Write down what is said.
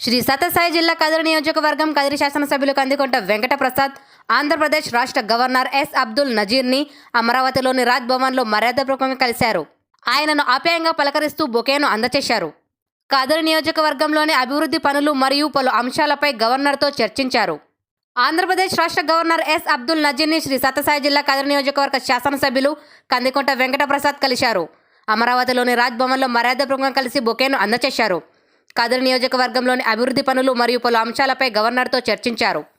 శ్రీ సత్యసాయి జిల్లా కదిరి నియోజకవర్గం కదిరి శాసనసభ్యులు కందికొంట వెంకట ప్రసాద్ ఆంధ్రప్రదేశ్ రాష్ట్ర గవర్నర్ ఎస్ అబ్దుల్ నజీర్ని అమరావతిలోని రాజ్భవన్లో మర్యాదపూర్వకంగా కలిశారు. ఆయనను ఆప్యాయంగా పలకరిస్తూ బొకేను అందచేశారు. కదిరి నియోజకవర్గంలోని అభివృద్ధి పనులు మరియు పలు అంశాలపై గవర్నర్తో చర్చించారు. ఆంధ్రప్రదేశ్ రాష్ట్ర గవర్నర్ ఎస్ అబ్దుల్ నజీర్ని శ్రీ సత్యసాయి జిల్లా కదిరి నియోజకవర్గ శాసనసభ్యులు కందికొంట వెంకట ప్రసాద్ కలిశారు. అమరావతిలోని రాజ్భవన్లో మర్యాదపూర్వకంగా కలిసి బొకేను అందచేశారు. కదిరి నియోజకవర్గంలోని అభివృద్ధి పనులు మరియు పలు అంశాలపై గవర్నర్తో చర్చించారు.